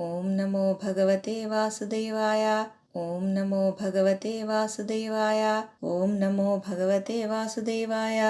ఓం నమో భగవతే వాసుదేవాయ ఓం నమో భగవతే వాసుదేవాయ ఓం నమో భగవతే వాసుదేవాయ.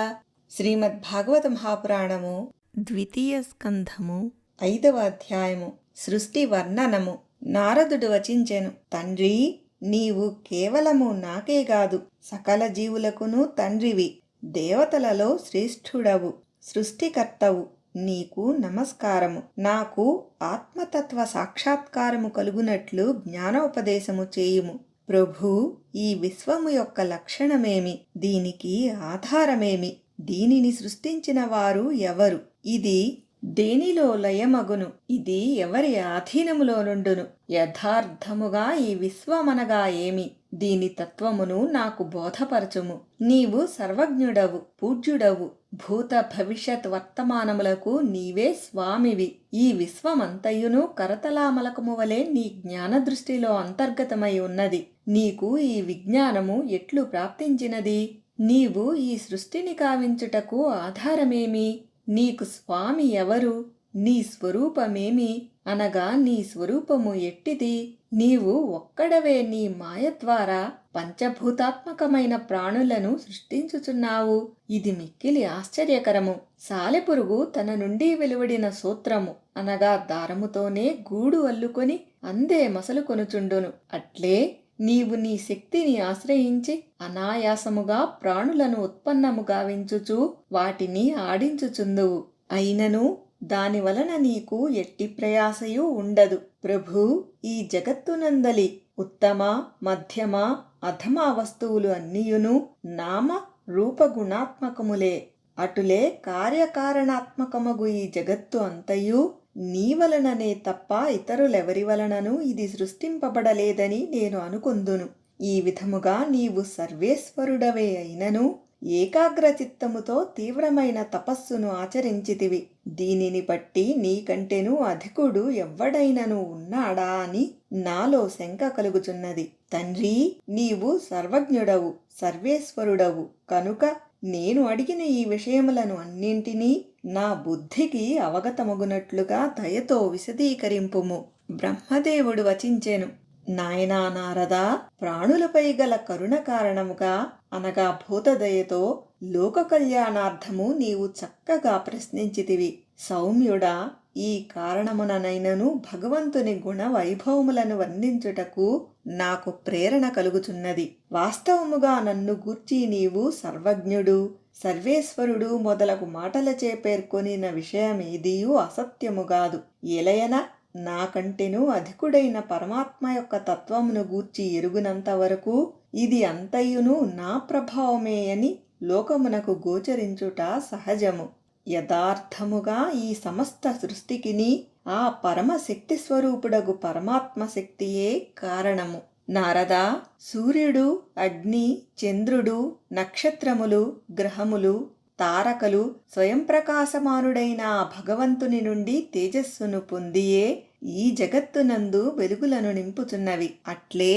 శ్రీమద్ భాగవత మహాపురాణము ద్వితీయ స్కంధము ఐదవ అధ్యాయము సృష్టి వర్ణనము. నారదుడు వచించెను తండ్రి నీవు కేవలము నాకే కాదు సకల జీవులకును తండ్రివి దేవతలలో శ్రేష్ఠుడవు సృష్టికర్తవు. నీకు నమస్కారము. నాకు ఆత్మతత్వ సాక్షాత్కారము కలుగునట్లు జ్ఞానోపదేశము చేయుము. ప్రభు ఈ విశ్వము యొక్క లక్షణమేమి? దీనికి ఆధారమేమి? దీనిని సృష్టించిన వారు ఎవరు? ఇది దేనిలో లయమగును? ఇది ఎవరి ఆధీనములో నుండును? యథార్థముగా ఈ విశ్వమనగా ఏమి? దీని తత్వమును నాకు బోధపరచుము. నీవు సర్వజ్ఞుడవు పూజ్యుడవు. భూత భవిష్యత్ వర్తమానములకు నీవే స్వామివి. ఈ విశ్వమంతయును కరతలామలకము వలె నీ జ్ఞాన దృష్టిలో అంతర్గతమై ఉన్నది. నీకు ఈ విజ్ఞానము ఎట్లు ప్రాప్తించినది? నీవు ఈ సృష్టిని కావించుటకు ఆధారమేమి? నీకు స్వామి ఎవరు? నీ స్వరూపమేమి? అనగా నీ స్వరూపము ఎట్టిది? నీవు ఒక్కడవే నీ మాయ ద్వారా పంచభూతాత్మకమైన ప్రాణులను సృష్టించుచున్నావు. ఇది మిక్కిలి ఆశ్చర్యకరము. సాలెపురుగు తన నుండి వెలువడిన సూత్రము. అనగా దారముతోనే గూడు అల్లుకొని అందే మసలు కొనుచుండును. అట్లే నీవు నీ శక్తిని ఆశ్రయించి అనాయాసముగా ప్రాణులను ఉత్పన్నము గావించుచు వాటిని ఆడించుచుందువు. అయినను దాని వలన నీకు ఎట్టి ప్రయాసయు ఉండదు. ప్రభు ఈ జగత్తునందలి ఉత్తమ మధ్యమ అధమ వస్తువులు అన్నియును నామ రూపగుణాత్మకములే. అటులే కార్యకారణాత్మకమగు ఈ జగత్తు అంతయు నీ వలననే తప్ప ఇతరులెవరి వలనను ఇది సృష్టింపబడలేదని నేను అనుకొందును. ఈ విధముగా నీవు సర్వేశ్వరుడవే అయినను ఏకాగ్రచిత్తముతో తీవ్రమైన తపస్సును ఆచరించితివి. దీనిని బట్టి నీకంటెను అధికుడు ఎవ్వడైనను ఉన్నాడా అని నాలో శంక కలుగుచున్నది. తండ్రి నీవు సర్వజ్ఞుడవు సర్వేశ్వరుడవు. కనుక నేను అడిగిన ఈ విషయములను అన్నింటినీ నా బుద్ధికి అవగతమగునట్లుగా దయతో విశదీకరింపుము. బ్రహ్మదేవుడు వచించెను నాయనా నారదా ప్రాణులపై గల కరుణ కారణముగా అనగా భూతదయతో లోక కళ్యాణార్థము నీవు చక్కగా ప్రశ్నించితివి. సౌమ్యుడా ఈ కారణముననైనను భగవంతుని గుణ వైభవములను వర్ణించుటకు నాకు ప్రేరణ కలుగుచున్నది. వాస్తవముగా నన్ను గూర్చి నీవు సర్వజ్ఞుడు సర్వేశ్వరుడు మొదలగు మాటలచే పేర్కొనిన విషయమేదియూ అసత్యముగాదు ఎలయన నాకంటెను అధికుడైన పరమాత్మ యొక్క తత్వమును గూర్చి ఎరుగునంత వరకు ఇది అంతయును నా ప్రభావమే అని లోకమునకు గోచరించుట సహజము. యథార్థముగా ఈ సమస్త సృష్టికిని ఆ పరమశక్తి స్వరూపుడగు పరమాత్మ శక్తియే కారణము. నారద సూర్యుడు అగ్ని చంద్రుడు నక్షత్రములు గ్రహములు తారకలు స్వయం ప్రకాశమానుడైన భగవంతుని నుండి తేజస్సును పొందియే ఈ జగత్తునందు వెలుగులను నింపుచున్నవి అట్లే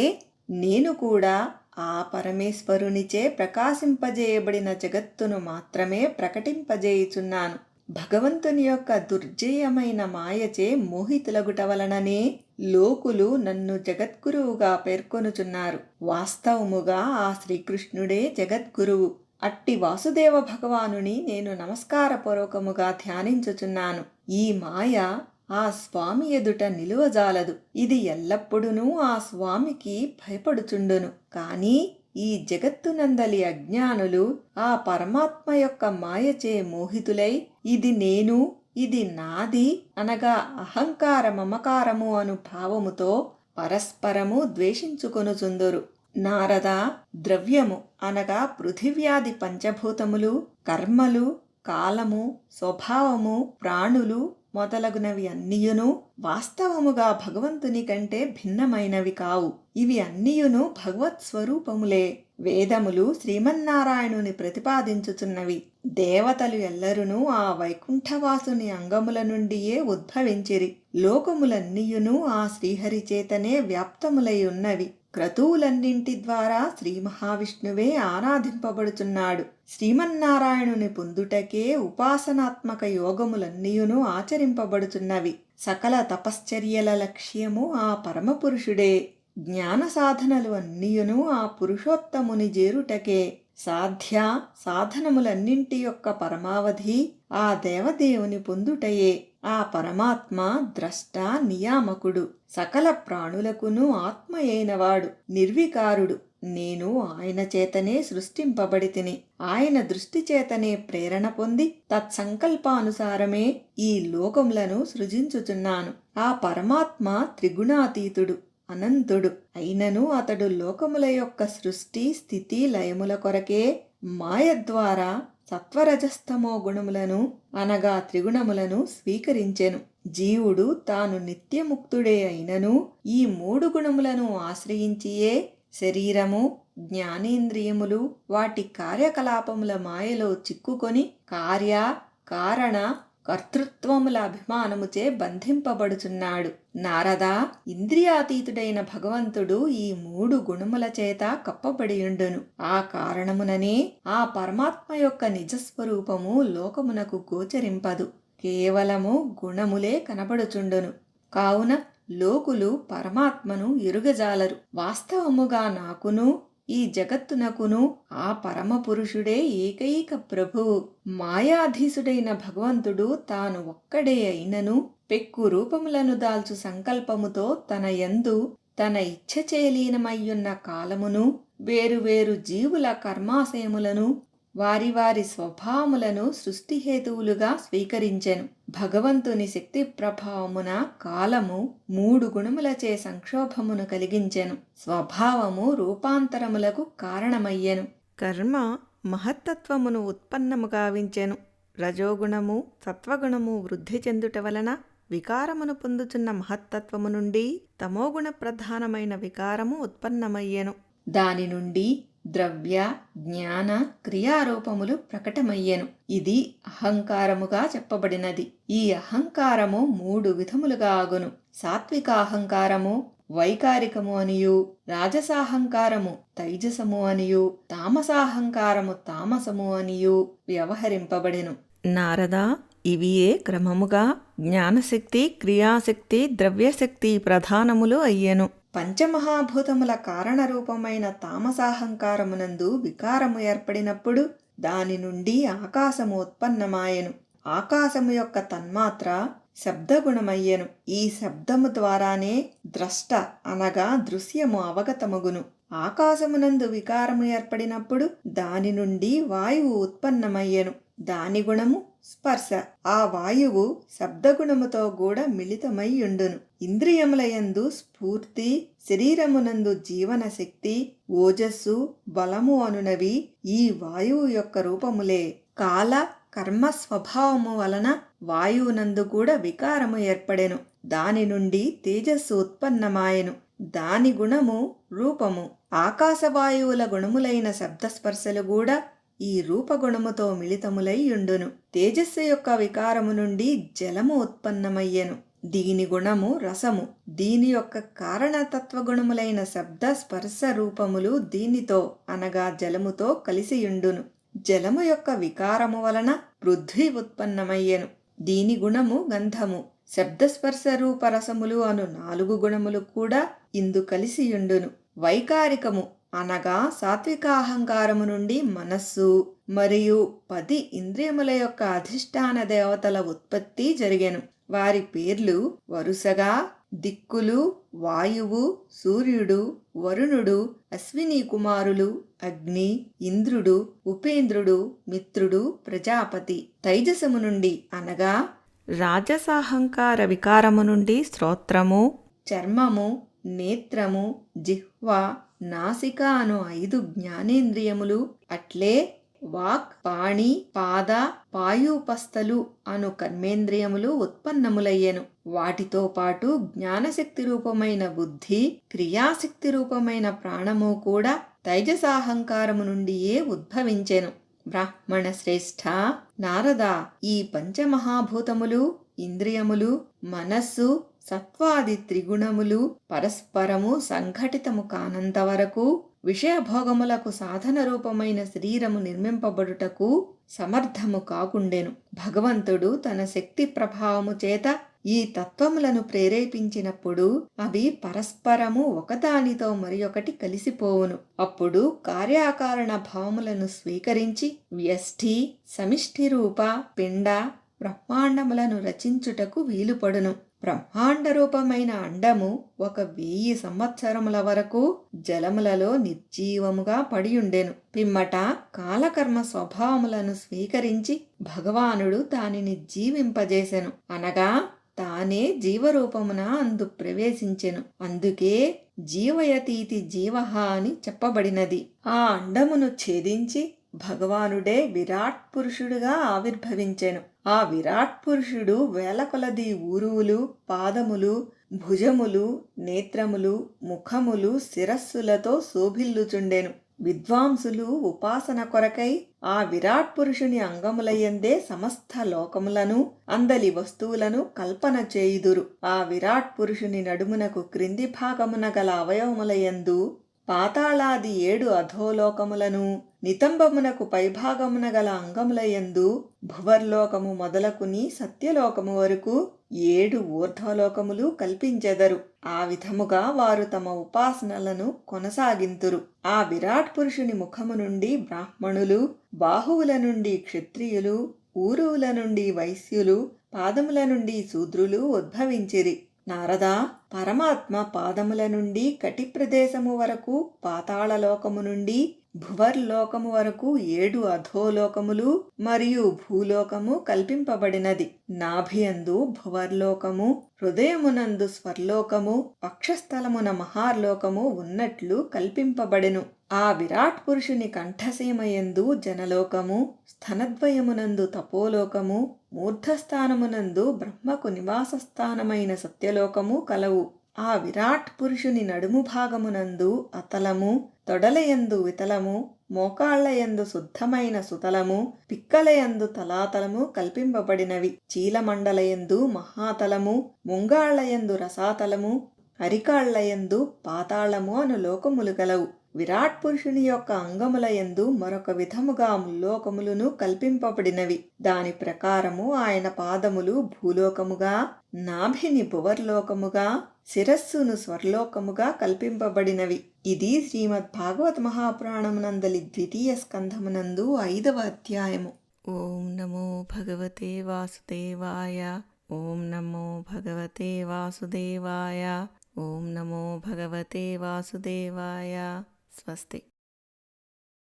నేను కూడా ఆ పరమేశ్వరునిచే ప్రకాశింపజేయబడిన జగత్తును మాత్రమే ప్రకటింపజేయుచున్నాను. భగవంతుని యొక్క దుర్జేయమైన మాయచే మోహితులగుట వలననే లోకులు నన్ను జగద్గురువుగా పేర్కొనుచున్నారు. వాస్తవముగా ఆ శ్రీకృష్ణుడే జగద్గురువు. అట్టి వాసుదేవ భగవానుని నేను నమస్కారపూర్వకముగా ధ్యానించుచున్నాను. ఈ మాయ ఆ స్వామి ఎదుట నిలువజాలదు ఇది ఎల్లప్పుడూ ఆ స్వామికి భయపడుచుండును. కానీ ఈ జగత్తునందలి అజ్ఞానులు ఆ పరమాత్మ యొక్క మాయచే మోహితులై ఇది నేను ఇది నాది అనగా అహంకార మమకారము అను భావముతో పరస్పరము ద్వేషించుకొనుచుందురు. నారద ద్రవ్యము అనగా పృథివ్యాధి పంచభూతములు కర్మలు కాలము స్వభావము ప్రాణులు మొదలగునవి అన్నియును వాస్తవముగా భగవంతుని కంటే భిన్నమైనవి కావు. ఇవి అన్నియును భగవత్ స్వరూపములే. వేదములు శ్రీమన్నారాయణుని ప్రతిపాదించుచున్నవి. దేవతలు ఎల్లరునూ ఆ వైకుంఠవాసుని అంగముల నుండియే ఉద్భవించిరి. లోకములన్నీయును ఆ శ్రీహరి చేతనే వ్యాప్తములై ఉన్నవి. క్రతువులన్నింటి ద్వారా శ్రీ మహావిష్ణువే ఆరాధింపబడుచున్నాడు. శ్రీమన్నారాయణుని పొందుటకే ఉపాసనాత్మక యోగములన్నీయును ఆచరింపబడుచున్నవి. సకల తపశ్చర్యల లక్ష్యము ఆ పరమపురుషుడే. జ్ఞాన సాధనలు అన్నీయును ఆ పురుషోత్తముని చేరుటకే సాధ్య సాధనములన్నింటి యొక్క పరమావధి ఆ దేవదేవుని పొందుటయే. ఆ పరమాత్మ ద్రష్ట నియామకుడు సకల ప్రాణులకును ఆత్మ అయినవాడు నిర్వికారుడు. నేను ఆయన చేతనే సృష్టింపబడితిని. ఆయన దృష్టి చేతనే ప్రేరణ పొంది తత్సంకల్పానుసారమే ఈ లోకములను సృజించుచున్నాను. ఆ పరమాత్మ త్రిగుణాతీతుడు అనంతుడు. అయినను అతడు లోకముల యొక్క సృష్టి స్థితి లయముల కొరకే మాయ ద్వారా సత్వరజస్తమో గుణములను అనగా త్రిగుణములను స్వీకరించెను. జీవుడు తాను నిత్యముక్తుడే అయినను ఈ మూడు గుణములను ఆశ్రయించియే శరీరము జ్ఞానేంద్రియములు వాటి కార్యకలాపముల మాయలో చిక్కుకొని కార్య కారణ కర్తృత్వముల అభిమానముచే బంధింపబడుచున్నాడు. నారద ఇంద్రియాతీతుడైన భగవంతుడు ఈ మూడు గుణముల చేత కప్పబడియుండును. ఆ కారణముననే ఆ పరమాత్మ యొక్క నిజస్వరూపము లోకమునకు గోచరింపదు. కేవలము గుణములే కనబడుచుండును. కావున లోకులు పరమాత్మను ఎరుగజాలరు. వాస్తవముగా నాకును ఈ జగత్తునకును ఆ పరమపురుషుడే ఏకైక ప్రభువు మాయాధీసుడైన భగవంతుడు తాను ఒక్కడే అయినను పెక్కు రూపములను దాల్చు సంకల్పముతో తన యందు తన ఇచ్ఛచేలీనమయ్యున్న కాలమును వేరువేరు జీవుల కర్మాశయములను వారి వారి స్వభావములను సృష్టిహేతువులుగా స్వీకరించెను. భగవంతుని శక్తి ప్రభావమున కాలము మూడు గుణములచే సంక్షోభమును కలిగించెను. స్వభావము రూపాంతరములకు కారణమయ్యెను. కర్మ మహత్తత్వమును ఉత్పన్నము గావించెను. రజోగుణము సత్వగుణము వృద్ధి చెందుట వలన వికారమును పొందుచున్న మహత్తత్వము నుండి తమోగుణ ప్రధానమైన వికారము ఉత్పన్నమయ్యెను. దాని నుండి ద్రవ్య జ్ఞాన క్రియారూపములు ప్రకటమయ్యెను. ఇది అహంకారముగా చెప్పబడినది. ఈ అహంకారము మూడు విధములుగా ఆగును. సాత్విక అహంకారము వైకారికము అనియు రాజసాహంకారము తైజసము అనియు తామసాహంకారము తామసము అనియు వ్యవహరింపబడెను. నారద ఇవియే క్రమముగా జ్ఞానశక్తి క్రియాశక్తి ద్రవ్యశక్తి ప్రధానములు అయ్యెను. పంచమహాభూతముల కారణరూపమైన తామసాహంకారమునందు వికారము ఏర్పడినప్పుడు దాని నుండి ఆకాశము ఉత్పన్నమాయెను. ఆకాశము యొక్క తన్మాత్ర శబ్దగుణమయ్యెను. ఈ శబ్దము ద్వారానే ద్రష్ట అనగా దృశ్యము అవగతమగును. ఆకాశమునందు వికారము ఏర్పడినప్పుడు దాని నుండి వాయువు ఉత్పన్నమయ్యెను. దాని గుణము స్పర్శ. ఆ వాయువు శబ్దగుణముతో కూడా మిళితమై ఉండును ఇంద్రియములయందు స్ఫూర్తి శరీరమునందు జీవన శక్తి ఓజస్సు బలము అనునవి ఈ వాయువు యొక్క రూపములే. కాల కర్మ స్వభావము వలన వాయువునందు కూడా వికారము ఏర్పడెను. దాని నుండి తేజస్సు ఉత్పన్నమాయెను. దాని గుణము రూపము. ఆకాశవాయువుల గుణములైన శబ్దస్పర్శలు కూడా ఈ రూపగుణముతో మిళితములై యుండును తేజస్సు యొక్క వికారము నుండి జలము ఉత్పన్నమయ్యెను. దీని గుణము రసము. దీని యొక్క కారణతత్వ గుణములైన శబ్ద స్పర్శ రూపములు దీనితో అనగా జలముతో కలిసియుండును. జలము యొక్క వికారము వలన పృథ్వీ ఉత్పన్నమయ్యెను. దీని గుణము గంధము. శబ్దస్పర్శ రూప రసములు అను నాలుగు గుణములు కూడా ఇందు కలిసియుండును. వైకారికము అనగా సాత్విక అహంకారము నుండి మనస్సు మరియు పది ఇంద్రియముల యొక్క అధిష్టాన దేవతల ఉత్పత్తి జరిగెను. వారి పేర్లు వరుసగా దిక్కులు వాయువు సూర్యుడు వరుణుడు అశ్విని కుమారులు అగ్ని ఇంద్రుడు ఉపేంద్రుడు మిత్రుడు ప్రజాపతి. తైజసము నుండి అనగా రాజసాహంకార వికారము నుండి శ్రోత్రము చర్మము నేత్రము జిహ్వ నాసిక అను ఐదు జ్ఞానేంద్రియములు. అట్లే వాక్ పాణి పాద పాయుపస్థలు అను కర్మేంద్రియములు ఉత్పన్నములయ్యెను. వాటితో పాటు జ్ఞానశక్తి రూపమైన బుద్ధి క్రియాశక్తి రూపమైన ప్రాణము కూడా తైజసాహంకారము నుండియే ఉద్భవించెను. బ్రాహ్మణ శ్రేష్ఠ నారద ఈ పంచమహాభూతములు ఇంద్రియములు మనస్సు సత్వాది త్రిగుణములు పరస్పరము సంఘటితము కానంత వరకు విషయభోగములకు సాధన రూపమైన శరీరము నిర్మింపబడుటకు సమర్థము కాకుండెను. భగవంతుడు తన శక్తి ప్రభావము చేత ఈ తత్వములను ప్రేరేపించినప్పుడు అవి పరస్పరము ఒకదానితో మరి ఒకటి కలిసిపోవును. అప్పుడు కార్యాకారణ భావములను స్వీకరించి వ్యష్ఠి సమిష్టి రూప పిండ బ్రహ్మాండములను రచించుటకు వీలుపడును. బ్రహ్మాండ రూపమైన అండము ఒక వెయ్యి సంవత్సరముల వరకు జలములలో నిర్జీవముగా పడియుండెను. పిమ్మట కాలకర్మ స్వభావములను స్వీకరించి భగవానుడు దానిని జీవింపజేసెను. అనగా తానే జీవరూపమున అందు ప్రవేశించెను. అందుకే జీవయతీతి జీవహ అని చెప్పబడినది. ఆ అండమును ఛేదించి భగవానుడే విరాట్ పురుషుడుగా ఆవిర్భవించెను. ఆ విరాట్ పురుషుడు వేల కొలది ఊరువులు పాదములు భుజములు నేత్రములు ముఖములు శిరస్సులతో శోభిల్లుచుండెను. విద్వాంసులు ఉపాసన కొరకై ఆ విరాట్ పురుషుని అంగములయ్యందే సమస్త లోకములను అందలి వస్తువులను కల్పన చేయుదురు. ఆ విరాట్ పురుషుని నడుమునకు క్రింది భాగమున గల అవయవములయందు పాతాళాది ఏడు అధోలోకములను నితంబమునకు పైభాగమున గల అంగములయందు భువర్లోకము మొదలకుని సత్యలోకము వరకు ఏడు ఊర్ధ్వలోకములు కల్పించెదరు. ఆ విధముగా వారు తమ ఉపాసనలను కొనసాగింతురు. ఆ విరాట్ పురుషుని ముఖము నుండి బ్రాహ్మణులు బాహువుల నుండి క్షత్రియులు ఊరువుల నుండి వైశ్యులు పాదముల నుండి శూద్రులు ఉద్భవించిరి. నారదా పరమాత్మ పాదముల నుండి కటి ప్రదేశము వరకు పాతాళలోకము నుండి భువర్లోకము వరకు ఏడు అధోలోకములు మరియు భూలోకము కల్పింపబడినది. నాభియందు భువర్లోకము హృదయమునందు స్వర్లోకము పక్షస్థలమున మహార్లోకము ఉన్నట్లు కల్పింపబడెను. ఆ విరాట్ పురుషుని కంఠసీమయందు జనలోకము స్థనద్వయమునందు తపోలోకము మూర్ధస్థానమునందు బ్రహ్మకు నివాసస్థానమైన సత్యలోకము కలవు. ఆ విరాట్ పురుషుని నడుము భాగమునందు అతలము తొడలయందు వితలము మోకాళ్ళయందు శుద్ధమైన సుతలము పిక్కలయందు తలాతలము కల్పింపబడినవి. చీలమండలయందు మహాతలము ముంగాళ్ళయందు రసాతలము అరికాళ్ళయందు పాతాళము అను లోకములు గలవు విరాట్ పురుషుని యొక్క అంగముల యందు మరొక విధముగా ముల్లోకములను కల్పింపబడినవి. దాని ప్రకారము ఆయన పాదములు భూలోకముగా నాభిని భువర్లోకముగా శిరస్సును స్వర్లోకముగా కల్పింపబడినవి. ఇది శ్రీమద్ భాగవత మహాపురాణమునందలి ద్వితీయ స్కంధమునందు ఐదవ అధ్యాయము. ఓం నమో భగవతే వాసుదేవాయ. ఓం నమో భగవతే వాసుదేవాయ. ఓం నమో భగవతే వాసుదేవాయ. स्वस्ति।